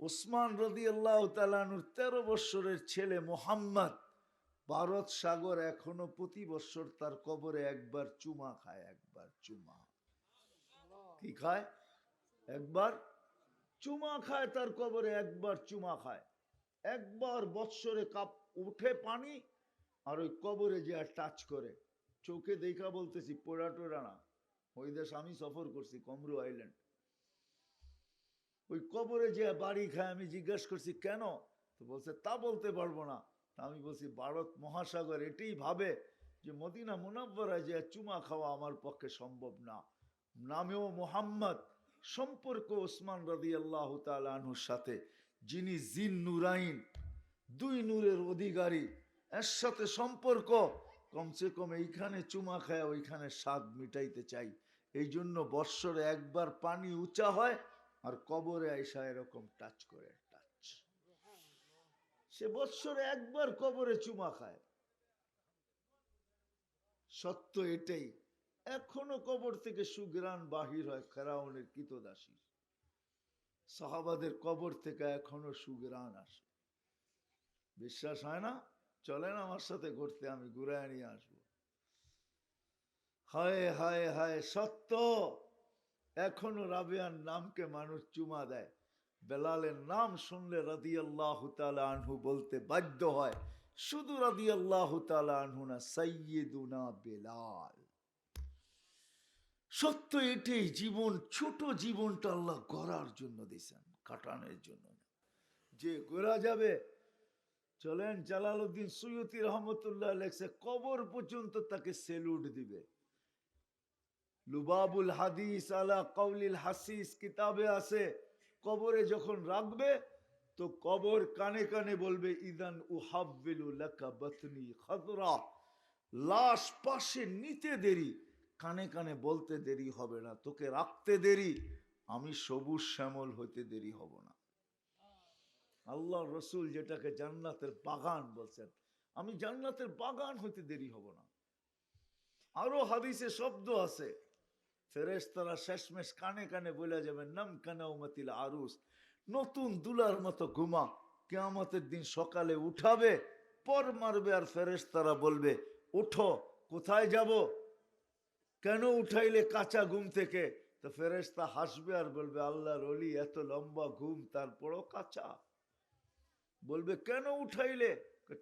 ওসমান রদি আল্লাহ তালানুর তেরো বৎসরের ছেলে মোহাম্মদ ভারত সাগর এখনও প্রতি বৎসর তার কবরে একবার চুমা খায়, একবার চুমা। কি খায়? একবার চুমা খায় তার কবরে, একবার চুমা খায়। একবার বৎসরে কাপ উঠে পানি আর ওই কবরে যে টাচ করে। চোখে দেখা বলতেছি পোড়া টোড়া না। ওই দেশ আমি সফর করছি, কমরু আইল্যান্ড। ওই কবরে যে বাড়ি খায়, আমি জিজ্ঞেস করছি, কেন? তো বলছে, তা বলতে পারব না। আমি বলছি, ভারত মহাসাগর এটাই ভাবে যে মদিনা মুনাব্বরায় যে চুমা খাওয়া আমার পক্ষে সম্ভব না। নামেও মোহাম্মদ, সম্পর্ক ওসমান রাদি আল্লাহ তালুর সাথে, যিনি জিন নুরাইন, দুই নূরের অধিকারী, এর সাথে সম্পর্ক, কমসে কম এইখানে চুমা খায়, ওইখানে স্বাদ মিটাইতে চাই। এই জন্য বৎসরে একবার পানি উঁচা হয় আর কবরে আইসা এরকম টাচ করে টাচ সে বৎসরে একবার কবরে চুমা খায়। সত্য এটাই, এখনও কবর থেকে সুগ্রাণ বাহির হয় ফেরাউনের কিতদাসী সাহাবাদের কবর থেকে এখনও সুগ্রাণ আসে। বিশ্বাস হয় না? চলেন আমার সাথে ঘুরতে, আমি ঘুরায় নিয়ে আসব। হায় হায় হায়, সত্য! এখনও রাবিয়ার নামকে মানুষ চুমা দেয়। বেলালের নাম শুনলে রাদি আল্লাহ আনহু বলতে বাধ্য হয়, শুধু রাদি আল্লাহ আনহু না সৈয়দুনা বেলাল। সত্য এটাই, জীবন, ছোট জীবনটা আল্লাহ গড়ার জন্য দিয়েছেন, কাটানোর জন্য। যে গোরা যাবে, চলেন জালাল উদ্দিন সৈয়দি রহমতুল্লাহ লেখছে, কবর পর্যন্ত তাকে সেলুট দিবে। লুবাবুল হাদিস আলা কৌলিল হাসিস কিতাবে আছে, কবরে যখন রাখবে, তো কবর কানে কানে বলবে, ইদান উহাবিলু খদরা। লাশ পাশে নিতে দেরি, কানে কানে বলতে দেরি হবে না, তোকে রাখতে দেরি, আমি সবুজ শ্যামল হইতে দেরি হব না। আল্লাহ রসুল যেটাকে জান্নাতের বাগান বলছেন, আমি জান্নাতের বাগান হইতে দেরি হব না। আরও হাদিসে শব্দ আছে ফেরেস তারা শেষমেশ কানে কানে বলে যাবেন, নাম কানা উমাতিল আরুস। নতুন দুলার মতো ঘুমা, কেয়ামতের দিন সকালে উঠাবে, পর মারবে আর ফেরেস তারা বলবে, উঠো, কোথায় যাব? কেন উঠাইলে কাঁচা ঘুম থেকে? তো ফেরেস্তা হাসবে আর বলবে, আল্লাহর অলি এত লম্বা ঘুম, তারপরও কাঁচা। বলবে, কেন উঠাইলে?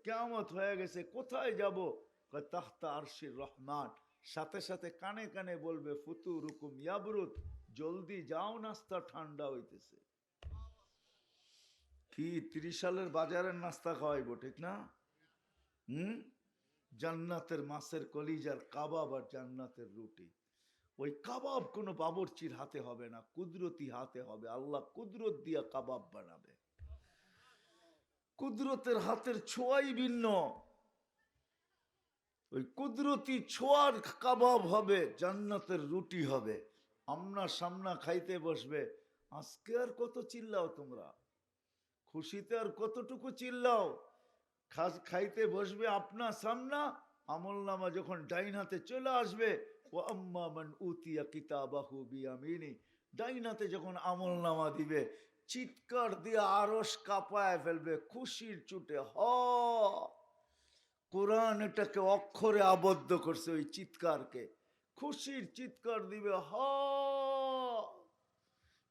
কেমত হয়ে গেছে, কোথায় যাব? তাহতা আরশির রহমান। সাথে সাথে কানে কানে বলবে, ফুতু রুকুম ইয়াবরুত, জলদি যাও, নাস্তা ঠান্ডা হইতেছে। কি তিরিশ সালের বাজারের নাস্তা খাওয়াইব, ঠিক না? হুম? জান্নাতের মাছের কলিজার কাবাব আর জান্নাতের রুটি। ওই কাবাব কোনো বাবরচির হাতে হবে না, কুদরতি হাতে হবে। আল্লাহ কুদরত দিয়া কাবাব বানাবে। কুদরতের হাতের ছোঁয়াই ভিন্ন। ওই কুদরতি ছোঁয়ার কাবাব হবে, জান্নাতের রুটি হবে। আমনা সামনা খাইতে বসবে। আজকে আর কত চিল্লাও তোমরা? খুশিতে আর কতটুকু চিল্লাও? খাইতে বসবে আপনা সামনা, আমল নামা যখন ডাইন হাতে চলে আসবে ও আম্মা মান উতিয়া কিতাবাহু বিয়ামিনি। ডাইন হাতে যখন আমল নামা দিবে, চিৎকার দিয়ে আরস কাঁপায় ফেলবে, খুশির চুটে হ। কোরআন এটাকে অক্ষরে আবদ্ধ করছে ওই চিৎকারকে। খুশির চিৎকার দিবে, হ।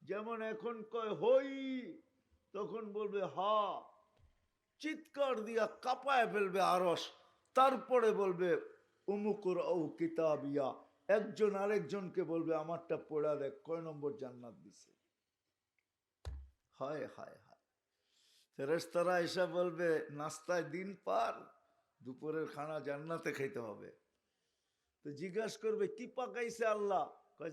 যেমন এখন কয়, হই। তখন বলবে, হা। চিৎকার দিয়া কাঁপায় ফেলবে আরস তারপরে বলবে উমুকুর ও কিতাবিয়া। একজন আরেকজনকে বলবে, আমারটা পড়া দেখ, কয় নম্বর জান্নাত দিছে? হায় হায় হায়। ফেরেস্তারা এসে বলবে, নাস্তায় দিন পার। দুপুরের খানা জান্নাতে খাইতে হবে। তো জিজ্ঞাসা করবে, কি পাকাইছে আল্লাহ? কয়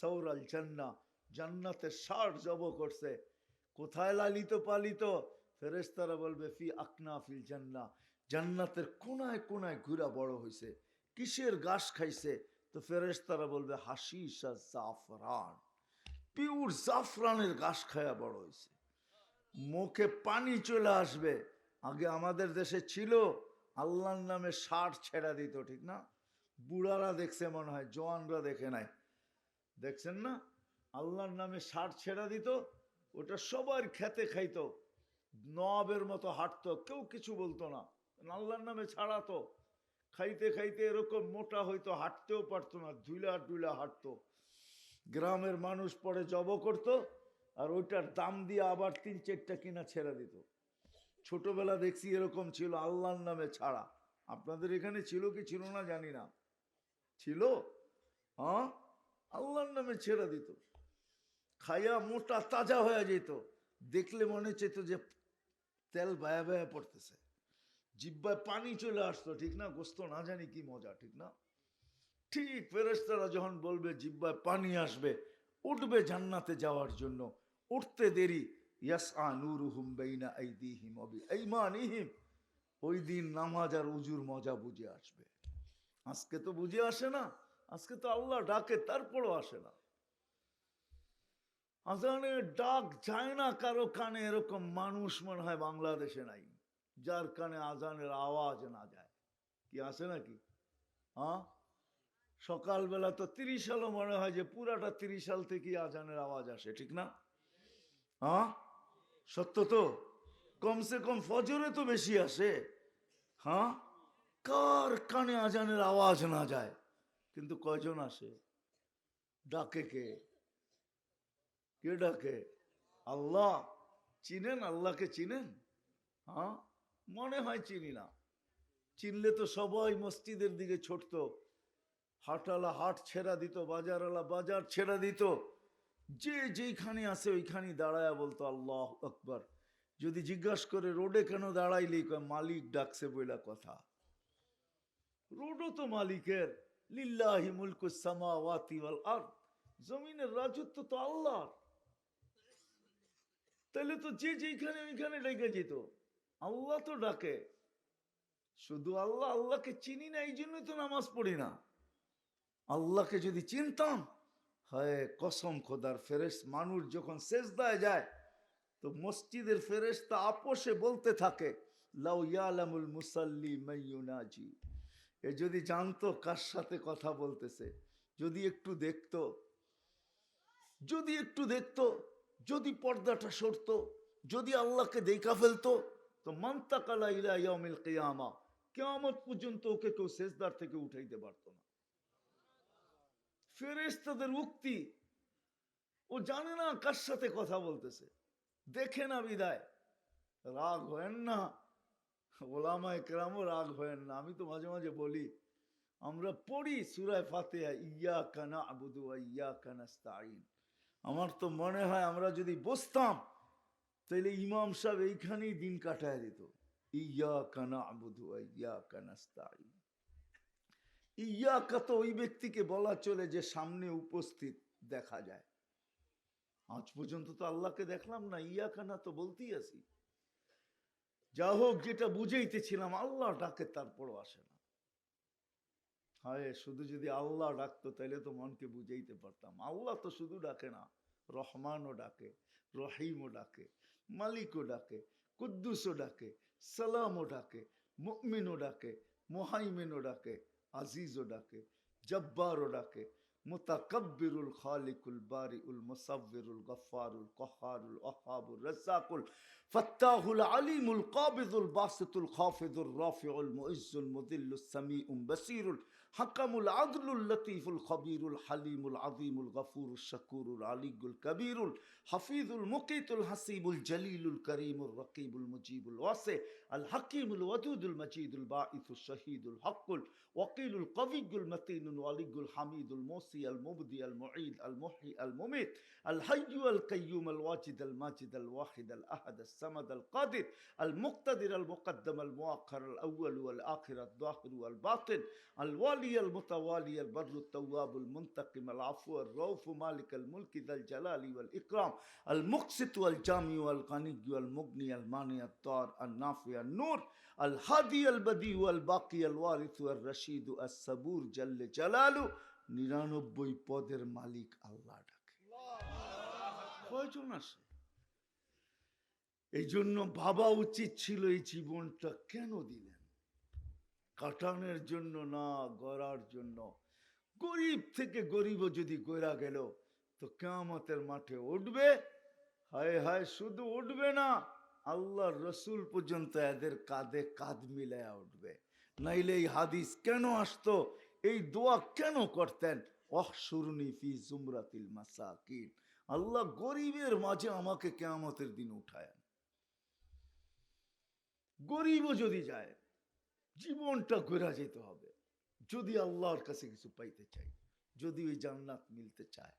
সৌর আল জান্না জান্নাতে ষাট জব করছে। কোথায় লালিত পালিত? ফেরেস্তারা বলবে, ফি আকনা ফিল জান্না জান্নাতের কোনায় কোনায় ঘুরা বড় হয়েছে কিসের ঘাস খাইছে? তো ফেরেস্তারা বলবে হাসিস আর জাফরান। পিউর জাফরানের ঘাস খায়া বড় হয়েছে মুখে পানি চলে আসবে। আগে আমাদের দেশে ছিল আল্লাহর নামে ষাট ছেড়া দিত, ঠিক না? বুড়ারা দেখছে মনে হয়, জওয়ানরা দেখে নাই। দেখছেন না? আল্লাহর নামে ষাট ছেড়া দিত, ওটা সবার খেতে খাইতো। নবের মতো হাঁটতো, কেউ কিছু বলতো না। আল্লাহর নামে ছাড়াতো। খাইতে খাইতে এরকম মোটা হইতো, হাঁটতেও পারতো না, ধুইলা টুইলা হাঁটতো। গ্রামের মানুষ পরে জব করতো, আর ওইটার দাম দিয়ে আবার তিন চারটা কিনা ছেড়ে দিত। ছোটবেলা দেখছি এরকম ছিল, আল্লাহর নামে ছাড়া। আপনাদের এখানে ছিল কি ছিল না জানি না। ছিল? হ্যাঁ? আল্লাহর নামে ছেড়ে দিত। খাইয়া মোটা তাজা হয়ে যেত। দেখলে মনে চেত যে তেল বায়া বায়া পড়তেছে। জিব্বায় পানি চলে আসতো, ঠিক না? গোস্ত না জানি কি মজা, ঠিক না? ঠিক ফেরেস্তারা যখন বলবে জিব্বায় পানি আসবে, উঠবে জান্নাতে যাওয়ার জন্য। উঠতে দেরি ইয়াসআ নূরুহুম বাইনা আইদিহিম ওয়া বিআইমানিহিম। ওই দিন নামাজ আর উজুর মজা বুঝে আসবে। আজকে তো বুঝে আসে না, আজকে তো আল্লাহ ডাকে, তারপরও আসে না। আজানের ডাক যায় না কারও কানে, এরকম মানুষ মনে হয় বাংলাদেশে নাই, যার কানে আজানের আওয়াজ না যায়। কি আছে নাকি? হ্যাঁ? সকালবেলা তো তিরিশ সালও মনে হয় যে পুরাটা তিরিশ সাল থেকে আজানের আওয়াজ আসে, ঠিক না? হ্যাঁ? সত্য তো? কমসে কম ফজরে তো বেশি আসে। হ্যাঁ? কার কানে আজানের আওয়াজ না যায়? কিন্তু কয়জন আসে? ডাকে কে? কে ডাকে? আল্লাহ। চিনেন? আল্লাহকে চিনেন? হ্যাঁ? মনে হয় চিনি না। চিনলে তো সবাই মসজিদের দিকে ছুটতো। হাটালা হাট ছেড়া দিত, বাজারওয়ালা বাজার ছেড়া দিত। যে যেইখানে আছে ওইখানে দাঁড়ায় বলতো, আল্লাহ আকবর। যদি জিজ্ঞাসা করে, রোডে কেন দাঁড়াইলি? মালিক ডাকছে বইলা কথা। রোডও তো মালিকের। লিল্লাহি মুলকু সামাওয়াতি ওয়াল আরদ। জমিনের রাজত্ব তো আল্লাহর। তাহলে তো যে যেখানে ওইখানে ডেকে যেত। আল্লাহ তো ডাকে। শুধু আল্লাহ, আল্লাহকে চিনি না এই জন্যই তো নামাজ পড়ি না। আল্লাহকে যদি চিনতাম হয় কসম খোদার ফেরেস মানুষ যখন সেজদায় যায়, তো মসজিদের ফেরেশতা আপোষে বলতে থাকে, লাউ মুসাল্লি মাইয়ুনাজি। এ যদি জানতো কার সাথে কথা বলতেছে, যদি একটু দেখতো, যদি একটু দেখতো, যদি পর্দাটা সরতো, যদি আল্লাহকে দেখা ফেলতো, তো মান্তাকালা ইলা ইয়াউমিল কিয়ামা, কিয়ামত পর্যন্ত ওকে কেউ সেজদার থেকে উঠাইতে পারতো না। ফেরেশতাদের উক্তি। ও জানে না কার সাথে কথা বলতেছে। দেখে না বিদায়। রাগ হয়েন না। ওলামায় কেরামও রাগ হয়েন না। আমি তো মাঝে মাঝে বলি, আমরা পড়ি সুরায় ফাতেহা ইয়া কানা আবুদু ইয়া কানাস্তাইন আমার তো মনে হয় আমরা যদি বসতাম তাহলে ইমাম সাহেব এইখানেই দিন কাটায় দিত। ইয়া কানা আবুদু ইয়া কানাস্তাইন ইয়া কত ওই ব্যক্তিকে বলা চলে যে সামনে উপস্থিত দেখা যায়। আজ পর্যন্ত তো আল্লাহকে দেখলাম না ইয়া কানা তো বলতেই আছি। যা হোক, যেটা বুঝাইতেছিলাম, আল্লাহ ডাকে, তারপরও আসে না। হায়, শুধু যদি আল্লাহ ডাকতো তাহলে তো মনকে বুঝাইতে পারতাম। আল্লাহ তো শুধু ডাকে না, রহমানও ডাকে, রহিমও ডাকে, মালিকও ডাকে, কুদ্দুসও ডাকে, সালামও ডাকে, মুমিনও ডাকে, মোহাইমিনও ডাকে عزيز لك جبار لك متكبر الخالق البارئ المصور الغفار القهار الأخاب الرزاق الفتاه العليم القابض الباسط الخافض الرافع المؤز المذل السميع البصير الحكم العدل اللطيف الخبير الحليم العظيم الغفور الشكور العلي الكبير الحفيظ المقيت الحسيب الجليل الكريم الرقيب المجيب الواسع الحكيم الودود المجيد الباعث الشهيد الحق الوكيل القوي المتين الولي الحميد الموصي المبدي المعيد المحيي المميت الحي القيوم الواجد الماجد الواحد الأحد الصمد القادر المقتدر المقدم المؤخر الأول والآخر الظاهر والباطن الوالي المتوالي البر التواب المنتقم العفو الرؤوف مالك الملك ذا الجلال والإكرام المقسط والجامع والغني والمغني المانع الضار النافع নূর, আল হাদি, আল বদি আল বাকি, আল ওয়ারিস আল রশিদ আল সাবুর, জাল্লে জালালু। নিরানব্বই পদের মালিক আল্লাহ এই জন্য ভাবা উচিত ছিল এই জীবনটা কেন দিলেন? কাটানোর জন্য না, গড়ার জন্য? গরিব থেকে গরিব যদি গড়া গেল, তো কেয়ামতের মাঠে উঠবে? হায় হায়, শুধু উঠবে না। আল্লাহ রসুল পর্যন্ত এদের কাঁধে কাঁধ মিলায়া উঠবে। নাইলে এই হাদিস কেন আসতো? এই দোয়া কেন করতেন? অহসুরনি জুমরাতিল মাসাকিন। আল্লাহ গরিবের মাঝে আমাকে কেয়ামতের দিন উঠায় গরিবও যদি যায়, জীবনটা ঘোরা যেতে হবে। যদি আল্লাহর কাছে কিছু পাইতে চাই, যদি ওই জান্নাত মিলতে চায়,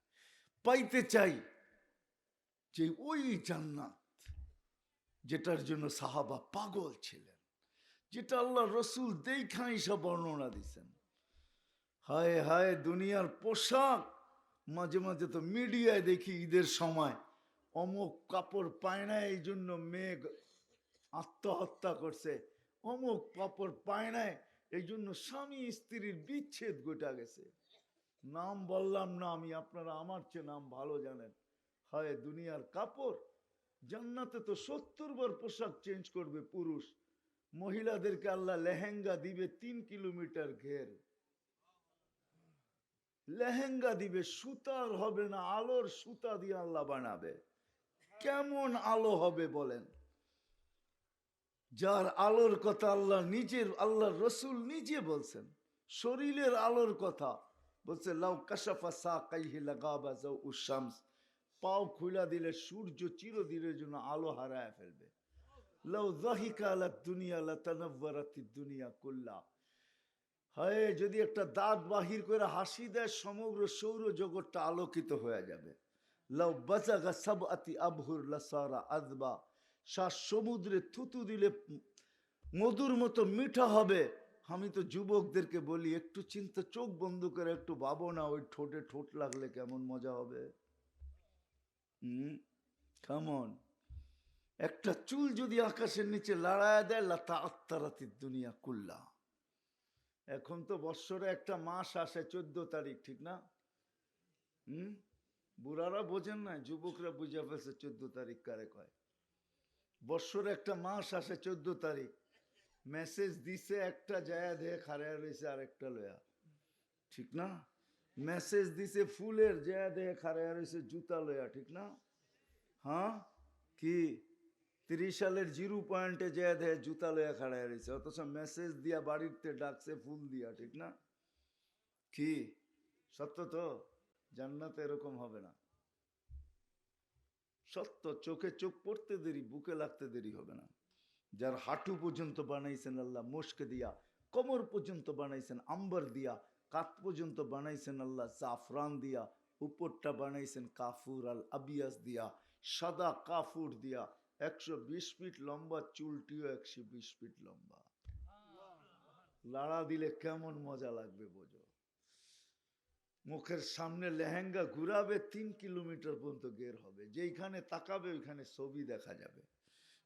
পাইতে চাই যে ওই জান্নাত যেটার জন্য সাহাবা পাগল ছিলেন, যেটা আল্লাহ রসুল দেখা সব বর্ণনা দিছেন। হায় হায়, দুনিয়ার পোশাক, মাঝে মাঝে তো মিডিয়ায় দেখি ঈদের সময় অমুক কাপড় পায় না, এই জন্য মেঘ আত্মহত্যা করছে। অমুক কাপড় পায় না, এই জন্য স্বামী স্ত্রীর বিচ্ছেদ গোটা গেছে। নাম বললাম না আমি, আপনারা আমার চেয়ে নাম ভালো জানেন। হয়, দুনিয়ার কাপড় জান্নাতে তো সত্তর বার পোশাক চেঞ্জ করবে পুরুষ। মহিলাদেরকে আল্লাহ লেহেঙ্গা দিবে তিন কিলোমিটার ঘের। লেহেঙ্গা দিবে, সুতার হবে না, আলোর সুতা দিয়ে আল্লাহ বানাবে। কেমন আলো হবে বলেন? যার আলোর কথা আল্লাহ নিজের, আল্লাহ রসুল নিজে বলছেন, শরীরের আলোর কথা। বলছে, লাউ কাশাফা সা কাইহি লাগাবা যাও উশামস পাও খুলা দিলে, সূর্য চিরদিনের জন্য আলো হারায় ফেলবে। দুনিয়া, লা দুনিয়া কুল্লা। যদি একটা দাঁত বাহির করে হাসি দেয়, সমগ্র সৌর জগৎটা আলোকিত হয়ে যাবে। লাউ বাজাগা সাব আতি আবহুর লাসারা আদবা। শ্বাস সমুদ্রে থুতু দিলে মধুর মতো মিঠা হবে। আমি তো যুবকদেরকে বলি, একটু চিন্তা, চোখ বন্ধ করে একটু ভাবো না, ওই ঠোঁটে ঠোঁট লাগলে কেমন মজা হবে। হুম? কেমন একটা চুল যদি আকাশের নিচে লড়ায় দেয়, লাতা আত্মারাতি দুনিয়া কুল্লা। এখন তো বৎসরে একটা মাস আসে চোদ্দ তারিখ, ঠিক না? হুম? বুড়ারা বোঝেন না, যুবকরা বুঝে ফেলছে চোদ্দ তারিখ কারে কয়। বৎসরে একটা মাস আসে চোদ্দ তারিখ। মেসেজ দিছে একটা, জায়া দেহে খারায় রয়েছে আরেকটা লয়া। ঠিক না? মেসেজ দিছে ফুলের জায়া দেহে খারায় রয়েছে, জুতা লয়া ঠিক না? হ্যাঁ? কি? তিরিশ সালের জিরো পয়েন্টে জায়া দেহে জুতা লয়া খাড়ায় রয়েছে, অথচ মেসেজ দিয়া বাড়িতে ডাকছে ফুল দিয়া, ঠিক না? কি? সত্য তো? জান্নাতে এরকম হবে না। সত্য, চোখে চোখ পড়তে দেরি, বুকে লাগতে দেরি হবে না। যার হাঁটু পর্যন্ত বানাইছেন আল্লাহ, মুশকে দিয়া, কোমর পর্যন্ত বানাইছেন, আম্বার দিয়া কাত পর্যন্ত বানাইছেন আল্লাহ, জাফরান দিয়া, উপরটা বানাইছেন কাফুর আল আবিয়াস দিয়া, সাদা কাফুর দিয়া, একশো বিশ ফিট লম্বা, চুলটিও একশো বিশ ফিট লম্বা। লাড়া দিলে কেমন মজা লাগবে বোঝো। মুখের সামনে লেহেঙ্গা ঘুরাবে, তিন কিলোমিটার পর্যন্ত গের হবে। যেইখানে তাকাবে, ওইখানে ছবি দেখা যাবে।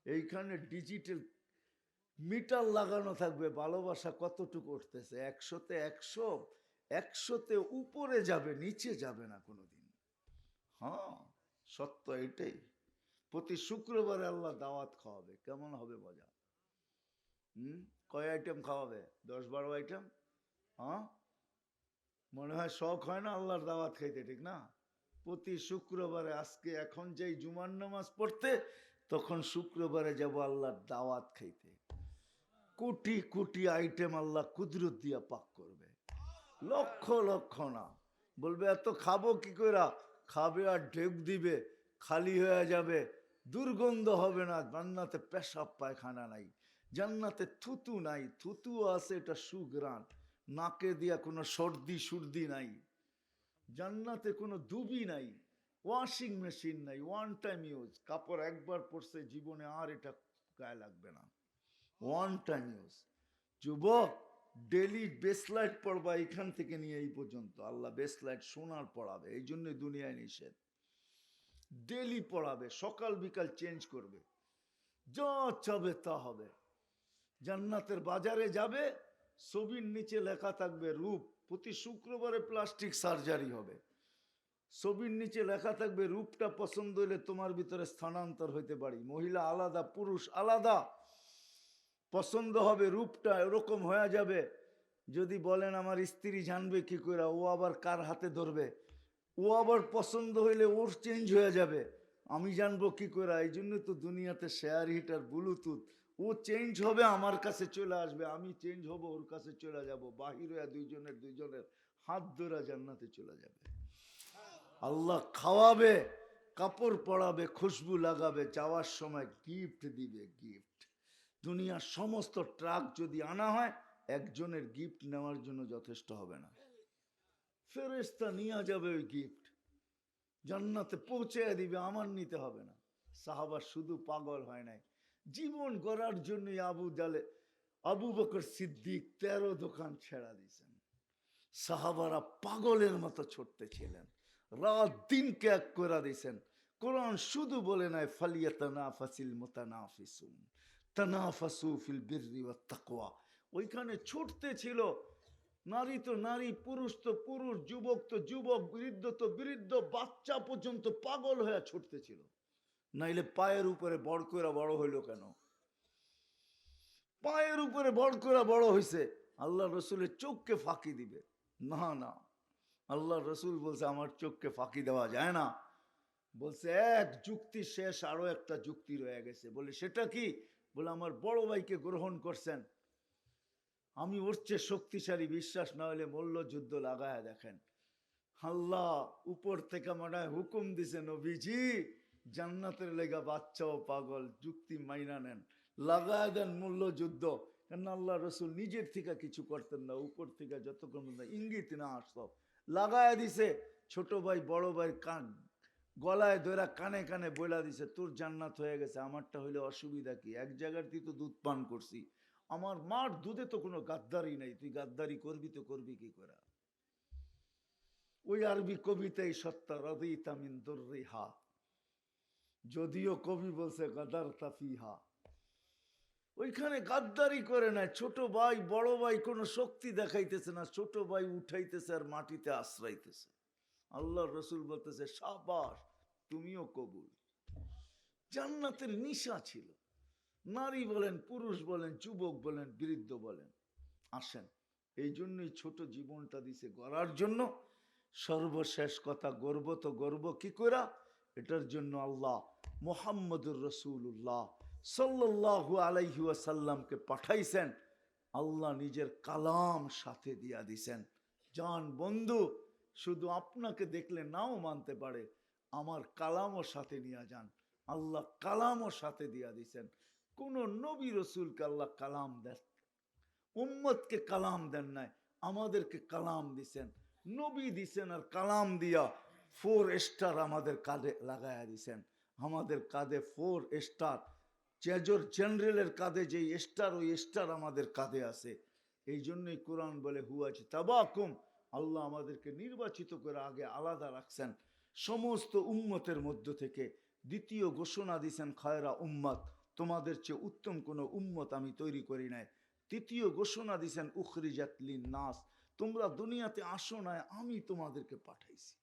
এইখানে ডিজিটাল মিটার লাগানো থাকবে, ভালোবাসা কতটুকু উঠতেছে? একশোতে একশো, একশোতে উপরে যাবে, নিচে যাবে না কোনোদিন। হ্যাঁ সত্য এটাই। প্রতি শুক্রবারে আল্লাহ দাওয়াত খাওয়াবে। কেমন হবে মজা? হুম? কয় আইটেম খাওয়াবে? দশ বারো আইটেম হ্যাঁ? মনে হয় শখ হয় না আল্লাহর দাওয়াত খাইতে, ঠিক না? প্রতি শুক্রবারে, আজকে এখন যেই জুমার নামাজ পড়তে, তখন শুক্রবারে যাব আল্লাহর দাওয়াত খাইতে। কোটি কোটি আইটেম আল্লাহ কুদরত দিয়া পাক করবে। লক্ষ লক্ষ না। বলবে, এত খাব কি করে খাবে আর ঢেক দিবে, খালি হয়ে যাবে। দুর্গন্ধ হবে না। জান্নাতে পেশাব পায়খানা নাই। জান্নাতে থুতু নাই। থুতু আছে, এটা সুগ্রাণ নাকে দিয়া কোনো সর্দি সুর্দি নাই। জান্নাতে কোনো দুবি নাই। ওয়াশিং মেশিন নাই। One time use. কাপড় একবার পরছে, জীবনে আর এটা গায়ে লাগবে না। ওয়ান টাইম ইউজ যুবক ডেলি বেসলাইট পড়বা এখান থেকে নিয়ে এই পর্যন্ত। আল্লাহ বেসলাইট সোনার পড়াবে, এই জন্য দুনিয়ায় নিষেধ। ডেলি পড়াবে, সকাল বিকাল চেঞ্জ করবে। যা চাবে তা হবে। জান্নাতের বাজারে যাবে, ছবির নিচে লেখা থাকবে রূপ। প্রতি শুক্রবারে প্লাস্টিক সার্জারি হবে। ছবির নিচে লেখা থাকবে রূপটা পছন্দ হইলে তোমার ভিতরে স্থানান্তর হইতে পারি। মহিলা আলাদা, পুরুষ আলাদা। পছন্দ হবে রূপটা এরকম হয়ে যাবে। যদি বলেন আমার স্ত্রী জানবে কি করে, ও আবার কার হাতে ধরবে? ও আবার পছন্দ হইলে ওর চেঞ্জ হয়ে যাবে। আমি জানব কি করে, এই জন্য তো দুনিয়াতে শেয়ার হিটার ব্লুটুথ ও চেঞ্জ হবে, আমার কাছে চলে আসবে, আমি চেঞ্জ হব, ওর কাছে চলে যাব, বাহির হয়ে দুইজনের দুইজনের হাত ধরা জান্নাতে চলে যাবে। আল্লাহ খাওয়াবে, কাপড় পরাবে, খুশবু লাগাবে, যাওয়ার সময় গিফট দিবে গিফট দুনিয়ার সমস্ত ট্রাক যদি আনা হয়, একজনের গিফট নেওয়ার জন্য যথেষ্ট হবে না। ফেরেস্তা নিয়ে যাবে ওই গিফট। জান্নাতে পৌঁছে দিবে, আমার নিতে হবে না। সাহাবা শুধু পাগল হয় নাই। জীবন গড়ার জন্য আবু জালে, আবু বকর সিদ্দিক তেরো দোকান ছেড়া দিয়েছেন। সাহাবারা পাগলের মতো ছুটতে ছিলেন। রাত দিনকে এক করে দিয়েছেন। কোরআন শুধু বলে নাই ফালিয়া তানাফাসিল মুতানাফিসুন। ফিল ওইখানে ছুটতে ছিল নারী তো নারী, পুরুষ তো পুরুষ, যুবক তো যুবক, বৃদ্ধ তো বৃদ্ধ, বাচ্চা পর্যন্ত পাগল হয়ে ছুটতেছিল নাইলে পায়ের উপরে বড় করে বড় হইল কেন? পায়ের উপরে বড় করে বড় হয়েছে আল্লাহ রসুলের চোখকে ফাঁকি দিবে। না না আল্লাহ রসুল বলছে, আমার চোখকে ফাঁকি দেওয়া যায় না। বলছে, এক যুক্তি শেষ, আরও একটা যুক্তি রয়ে গেছে। বলে, সেটা কি? বলে, আমার বড় ভাইকে গ্রহণ করছেন। আমি ওর চেয়ে শক্তিশালী, বিশ্বাস না হলে মল্ল যুদ্ধ লাগায় দেখেন। আল্লাহ উপর থেকে মনে হুকুম দিছে নবীজি, জান্নাতের লেগা বাচ্চা ও পাগল, যুক্তি মাইনা নেন। লাগায় দেন মূল্য যুদ্ধ কেন আল্লাহ রসুল নিজের থেকে কিছু করতেন না, উপর থেকে যতক্ষণ ইঙ্গিত না আসতো। লাগায় দিছে, ছোট ভাই, বড় ভাই কান গলায় ধরা কানে কানে বইলা দিছে, তোর জান্নাত হয়ে গেছে, আমারটা হইলে অসুবিধা কি? এক জায়গার তুই তো দুধ পান করছি। আমার মার দুধে তো কোনো গাদ্দারি নাই, তুই গাদ্দারি করবি তো করবি কি করে? ওই আরবি কবিতাই সত্তা রদি তামিন দুর্রিহা। যদিও কবি বলছে গাদার তাফি হা ওইখানে গাদ্দারি করে না ছোট ভাই, বড় ভাই কোনো শক্তি দেখাইতেছে না, ছোট ভাই উঠাইতেছে আর মাটিতে আশ্রাইতেছে আল্লাহ রসুল বলতেছে, সাবাস তুমিও কবুল। জান্নাতের নিশা ছিল। নারী বলেন, পুরুষ বলেন, যুবক বলেন, বৃদ্ধ বলেন। আসেন, এই জন্যই ছোট জীবনটা দিছে গড়ার জন্য। সর্বশেষ কথা, গর্ব তো গর্ব, কি করা এটার জন্য আল্লাহ মোহাম্মদুর রসুল্লাহ সাল্লাহু আলাইহি ওয়াসাল্লামকে পাঠাইছেন। আল্লাহ নিজের কালাম সাথে দিয়া দিছেন। জান বন্ধু, শুধু আপনাকে দেখলে নাও মানতে পারে আমার কালামও সাথে নিয়ে যান। আল্লাহ কালামও সাথে দিয়া দিছেন। কোন নবী রসুলকে আল্লাহ কালাম দেন, উম্মতকে কালাম দেন নাই, আমাদেরকে কালাম দিছেন। নবী দিছেন আর কালাম দিয়া ফোর স্টার আমাদের কাঁধে লাগাইয়া দিছেন। আমাদের কাঁধে ফোর স্টার, চেজর জেনারেলের কাঁধে যে স্টার, ওই স্টার আমাদের কাঁধে আছে। এই জন্যই কোরআন বলে হুয়াছে তাবাকুম, আল্লাহ আমাদেরকে নির্বাচিত করে আগে আলাদা রাখছেন। সমস্ত উম্মতের মধ্য থেকে দ্বিতীয় ঘোষণা দিছেন খায়রা উম্মত, তোমাদের চেয়ে উত্তম কোনো উম্মত আমি তৈরি করি নাই। তৃতীয় ঘোষণা দিছেন উখরিজাতলিন নাস তোমরা দুনিয়াতে আসো নাই, আমি তোমাদেরকে পাঠাইছি।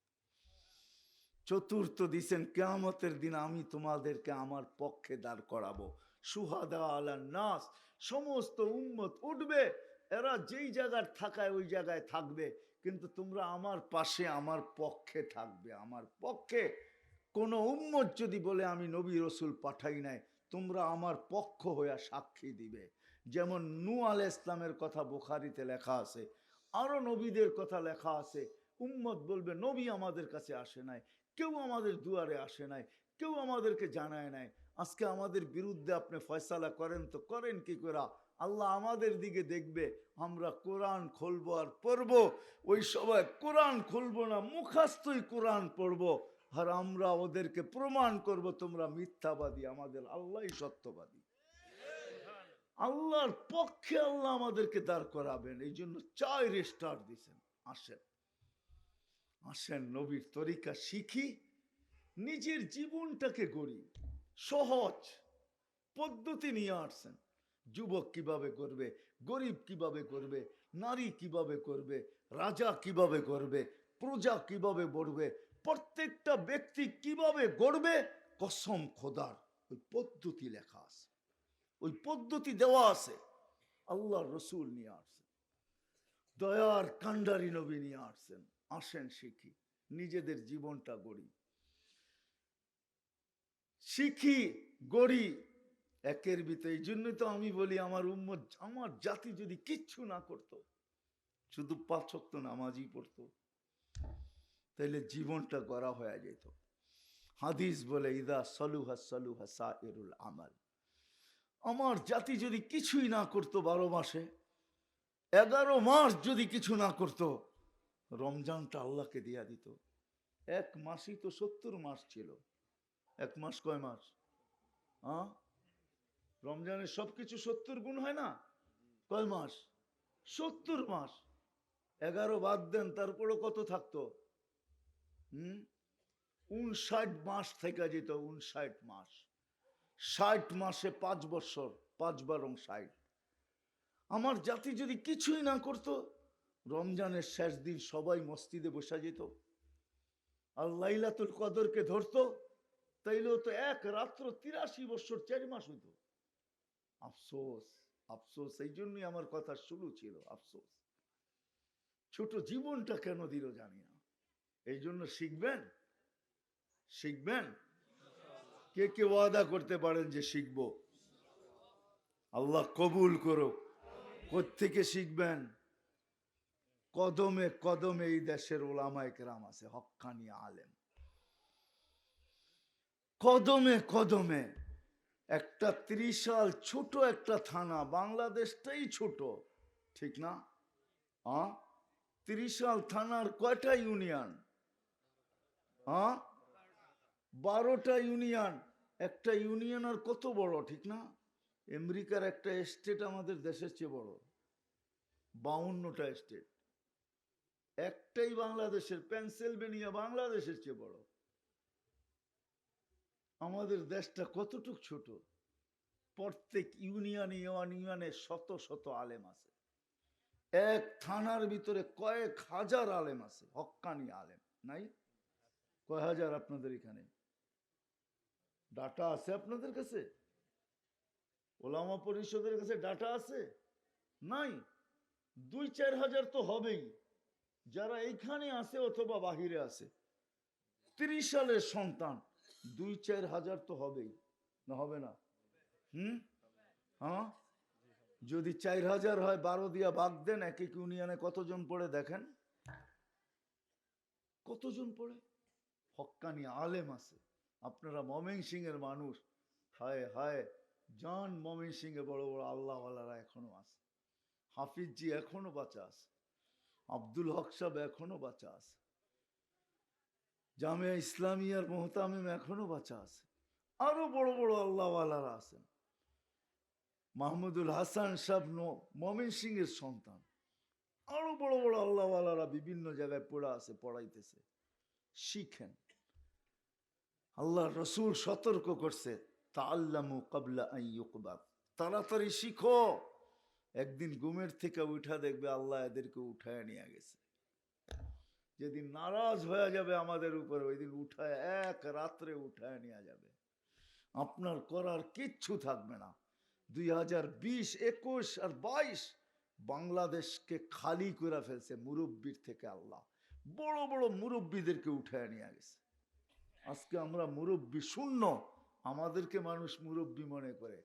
চতুর্থ দিছেন, কেয়ামতের দিন আমি তোমাদেরকে আমার পক্ষে দাঁড় করাবো। সুহাদা আলা নাস, সমস্ত উম্মত উঠবে, এরা যেই জায়গার থাকায় ওই জায়গায় থাকবে। কিন্তু তোমরা আমার পাশে, আমার পক্ষে থাকবে। আমার পক্ষে কোনো উম্মত যদি বলে, আমি নবী রসুল পাঠাই নাই, তোমরা আমার পক্ষ হইয়া সাক্ষী দিবে। যেমন নু আল ইসলামের কথা বোখারিতে লেখা আছে আরও নবীদের কথা লেখা আছে, উম্মত বলবে, নবী আমাদের কাছে আসে নাই, কেউ আমাদের দুয়ারে আসে নাই, কেউ আমাদেরকে জানায় নাই। আজকে আমাদের বিরুদ্ধে আপনি ফয়সালা করেন তো করেন কি করা আল্লাহ আমাদের দিকে দেখবে, আমরা কোরআন খুলবো আর পড়ব। ওই সময় কোরআন খুলবো না মুখাস্তই কোরআন পড়ব। আর আমরা ওদেরকে প্রমাণ করব, তোমরা মিথ্যাবাদী, আমাদের আল্লাহই সত্যবাদী। আল্লাহর পক্ষে আল্লাহ আমাদেরকে দাঁড় করাবেন, এই জন্য চাই রেস্টার দিছেন আসেন। আসেন, নবীর তরিকা শিখি, নিজের জীবনটাকে গড়ি, সহজ পদ্ধতি নিয়ে আসছেন যুবক কীভাবে করবে, গরিব কীভাবে করবে, নারী কীভাবে করবে, রাজা কীভাবে করবে, প্রজা কীভাবে গড়বে, প্রত্যেকটা ব্যক্তি কীভাবে গড়বে, কসম খোদার, ওই পদ্ধতি লেখা আছে। ওই পদ্ধতি দেওয়া আছে আল্লাহ রসুল নিয়ে আসছেন। দয়ার কান্ডারি নবী নিয়ে আসছেন, আসেন শিখি, নিজেদের জীবনটা গড়ি। শিখি, গড়ি একের ভিতরে, এই জন্য তো আমি বলি আমার উম্মত, আমার জাতি যদি কিচ্ছু না করত, শুধু পাঁচ ওয়াক্ত নামাজই পড়তো তাহলে জীবনটা গড়া হয়ে যেত। হাদিস বলে, ইদা সলুহা সলুহা সাইরুল আমাল। আমার জাতি যদি কিছুই না করতো বারো মাসে, এগারো মাস যদি কিছু না করতো, রমজানটা আল্লাহকে দিয়া দিত। এক মাসই তো সত্তর মাস ছিল। এক মাস কয় মাস? হ্যাঁ রমজানের সবকিছু সত্তর গুণ হয় না? কয় মাস? সত্তর মাস। এগারো বাদ দেন তারপরে কত থাকতো? হুম? উনষাট মাস থেকে যেত, উনষাট মাস। ষাট মাসে পাঁচ বছর পাঁচ বারং ষাট। আমার জাতি যদি কিছুই না করতো, রমজানের শেষ দিন সবাই মসজিদে বসা যেত। আর লাইলাতুল কদরকে ধরতো, তাইলেও তো এক, রাত্র তিরাশি বছর, চার মাস হইতো। আফসোস আফসোস, এই জন্যই আমার কথা শুরু ছিল, আফসোস। ছোট জীবনটা কেন দিল জানি না। এই জন্য শিখবেন? শিখবেন? কে কে ওয়াদা করতে পারেন যে শিখব? আল্লাহ কবুল করো থেকে শিখবেন? কদমে কদমে এই দেশের ওলামায় কেরাম আছে, হক্কানি আলেম। কদমে কদমে একটা ত্রিশাল ছোট একটা থানা, বাংলাদেশটাই ছোট, ঠিক না? ত্রিশাল থানার কয়টা ইউনিয়ন? বারোটা ইউনিয়ন। একটা ইউনিয়ন আর কত বড়, ঠিক না? আমেরিকার একটা স্টেট আমাদের দেশের চেয়ে বড়, বাউন্নটা স্টেট। একটাই বাংলাদেশের, পেনসিলভেনিয়া বাংলাদেশের চেয়ে বড়। আমাদের দেশটা কতটুক ছোট? প্রত্যেক ইউনিয়নে ইউনিয়নে শত শত আলেম আছে। এক থানার ভিতরে কয়েক হাজার আলেম আছে, হক্কানি আলেম, নাই? কয় হাজার আপনাদের এখানে? ডাটা আছে আপনাদের কাছে? ওলামা পরিষদের কাছে ডাটা আছে? নাই? দুই, চার হাজার তো হবেই। যারা এইখানে আছে অথবা বাহিরে আছে, ত্রিশ সালের সন্তান দুই চার হাজার তো হবেই, না হবে না? হুম? হ্যাঁ? যদি চার হাজার হয়, বারো দিয়া বাগ দেন, এক এক ইউনিয়নে কতজন পড়ে দেখেন? কতজন পড়ে? হক্কানি আলেম আছে। আপনারা মমিন সিং এর মানুষ। হায় হায়, জান মমিন সিং এ বড় বড় আল্লাহওয়ালারা এখনও আছে। হাফিজজি এখনও বাঁচা আছে। আব্দুল হক সাহেব এখনও বাঁচা আছে। জামিয়া ইসলামিয়ার মোহতামিম এখনও বাঁচা আছে। আরও বড় বড় আল্লাহওয়ালারা আছেন। মাহমুদুল হাসান সাহেব মমিন সিং এর সন্তান। আরও বড় বড় আল্লাহওয়ালারা বিভিন্ন জায়গায় পড়া আছে, পড়াইতেছে। শিখেন। আল্লাহ রসুল সতর্ক করছে তাল্লামু কাবলা আইয়ুকবাদ তাড়াতাড়ি শিখো। একদিন ঘুমের থেকে উঠা দেখবে আল্লাহ এদেরকে উঠায় নিয়ে গেছে। যেদিন নারাজ হয়ে যাবে আমাদের উপরে ওই দিন উঠায়, এক রাত্রে উঠায় নিয়ে যাবে। আপনার করার কিচ্ছু থাকবে না। দুই হাজার বিশ, একুশ আর বাইশ বাংলাদেশকে খালি করে ফেলছে মুরব্বীর থেকে আল্লাহ। বড় বড় মুরব্বীদেরকে উঠায় নিয়ে গেছে। আজকে আমরা মুরব্বী শূন্য, আমাদেরকে মানুষ মুরব্বী মনে করে।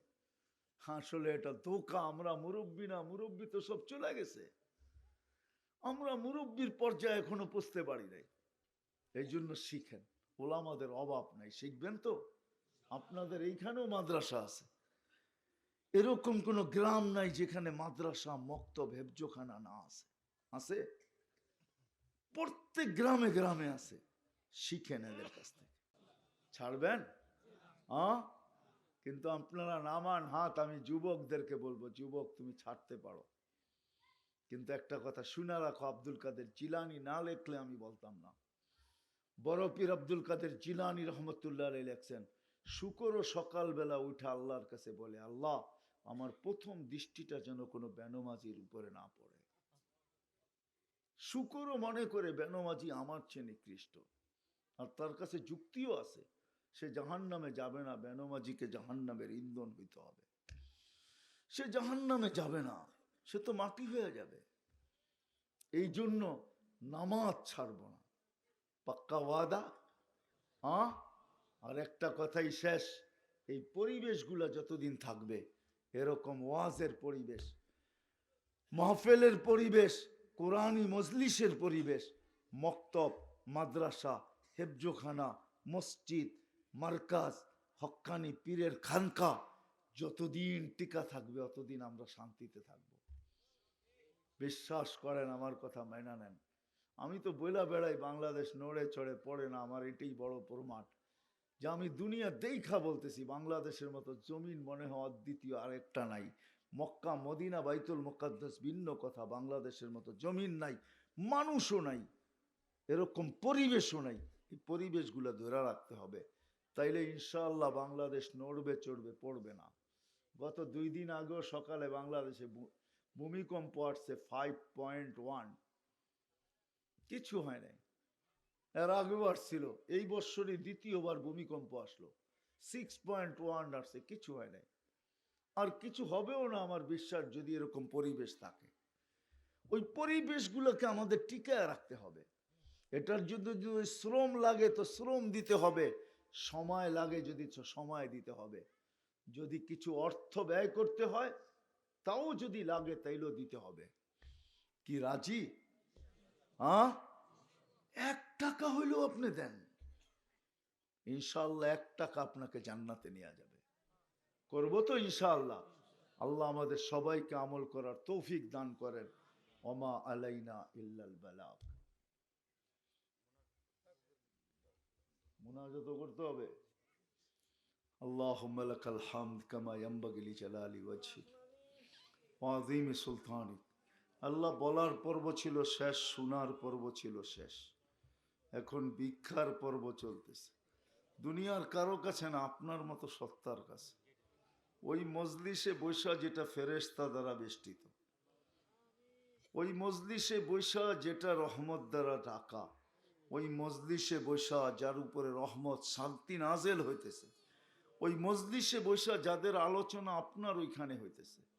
আসলে এটা ধোকা, আমরা মুরব্বী না, মুরব্বী তো সব চলে গেছে। আমরা মুরব্বীর পর্যায়ে এখনও পুষতে পারি নাই। এই জন্য শিখেন। ওলামাদের অভাব নাই। শিখবেন তো? আপনাদের এইখানেও মাদ্রাসা আছে। এরকম কোনো গ্রাম নাই যেখানে মাদ্রাসা, মক্তব, হেফজোখানা না আছে। আছে? প্রত্যেক গ্রামে গ্রামে আছে। শিখেন এদের কাছ থেকে। ছাড়বেন? হ্যাঁ কিন্তু আপনারা নামান হাত, আমি যুবকদেরকে বলব, যুবক তুমি ছাড়তে পারো। কিন্তু একটা কথা শুনে রাখো, আব্দুল কাদের জিলানি না লেখলে আমি বলতাম না। বড় পীর আব্দুল কাদের জিলানি রহমতুল্লাহ লেখছেন, শুকর ও সকালবেলা উঠে আল্লাহর কাছে বলে, আল্লাহ, আমার প্রথম দৃষ্টিটা যেন কোনো বেনমাজির উপরে না পড়ে। শুকরও মনে করে বেনমাজি আমার চেয়ে নিকৃষ্ট। আর তার কাছে যুক্তিও আছে, সে জাহান নামে যাবে না, বেনমাজিকে জাহান নামের ইন্ধন হইতে হবে। সে জাহান নামে যাবে না। সে তো মাটি হয়ে যাবে। এই জন্য নামাজ ছাড়ব না। পাক্কা ওয়াদা? হ্যাঁ আর একটা কথাই শেষ, এই পরিবেশগুলো যতদিন থাকবে, এরকম ওয়াজের পরিবেশ, মাহফেলের পরিবেশ কোরআনী মজলিসের পরিবেশ, মক্তব, মাদ্রাসা, হেফজোখানা, মসজিদ, মার্কাজ, হক্কানি পীরের খানকা, যতদিন টিকা থাকবে, অতদিন আমরা শান্তিতে থাকব। বিশ্বাস করেন, আমার কথা মেনা নেন। আমি তো বইলা বেড়াই, বাংলাদেশ নড়ে চড়ে পড়ে না, আমার এটাই বড় প্রমাণ। যে আমি দুনিয়া দেখা বলতেছি, বাংলাদেশের মতো জমিন মনে হওয়ার দ্বিতীয় আরেকটা নাই। মক্কা, মদিনা, বাইতুল মোকাদ্দাস ভিন্ন কথা, বাংলাদেশের মতো জমিন নাই, মানুষও নাই, এরকম পরিবেশও নাই। এই পরিবেশগুলো ধরে রাখতে হবে। তাইলে ইনশাআল্লাহ বাংলাদেশ নড়বে, চড়বে, পড়বে না। গত দুই দিন আগেও সকালে বাংলাদেশে ভূমিকম্প আসছে ফাইভ পয়েন্ট ওয়ান কিছু হয় নাই। এর আগেও এই বৎসরই দ্বিতীয়বার ভূমিকম্প আসলো। সিক্স পয়েন্ট ওয়ান আসছে, কিছু হয় নাই। আর কিছু হবেও না আমার বিশ্বাস যদি এরকম পরিবেশ থাকে। ওই পরিবেশগুলোকে আমাদের টিকায় রাখতে হবে। এটার জন্য যদি শ্রম লাগে তো শ্রম দিতে হবে, সময় লাগে যদি সময় দিতে হবে। যদি কিছু অর্থ ব্যয় করতে হয় তাও যদি লাগে তাইলেও দিতে হবে কি রাজি হ্যাঁ এক টাকা হইলেও আপনি দেন ইনশাল্লাহ এক টাকা আপনাকে জান্নাতে নেওয়া যাবে করবো তো ইনশাআল্লাহ আল্লাহ আমাদের সবাইকে আমল করার তৌফিক দান করেন ওমা আলাইনা ইল্লাল বালাগ মুনাজাত করতে হবে اللهم لك الحمد كما ينبغي لجلال وجهك ওয়াজিমে সুলতানি। আল্লাহ বলার পর্ব ছিল শেষ, শোনার পর্ব ছিল শেষ। এখন ভিক্ষার পর্ব চলতেছে। দুনিয়ার কারও কাছে না, আপনার মতো সত্তার কাছে। ওই মজলিসে বৈশা যেটা ফেরেস্তা দ্বারা বেষ্টিত। ওই মজলিসে বৈশা যেটা রহমত দ্বারা ঢাকা। ওই মজলিসে বৈশা যার উপরে রহমত, শান্তি নাজেল হইতেছে। ওই মজলিসে বৈশা যাদের আলোচনা আপনার ওইখানে হইতেছে।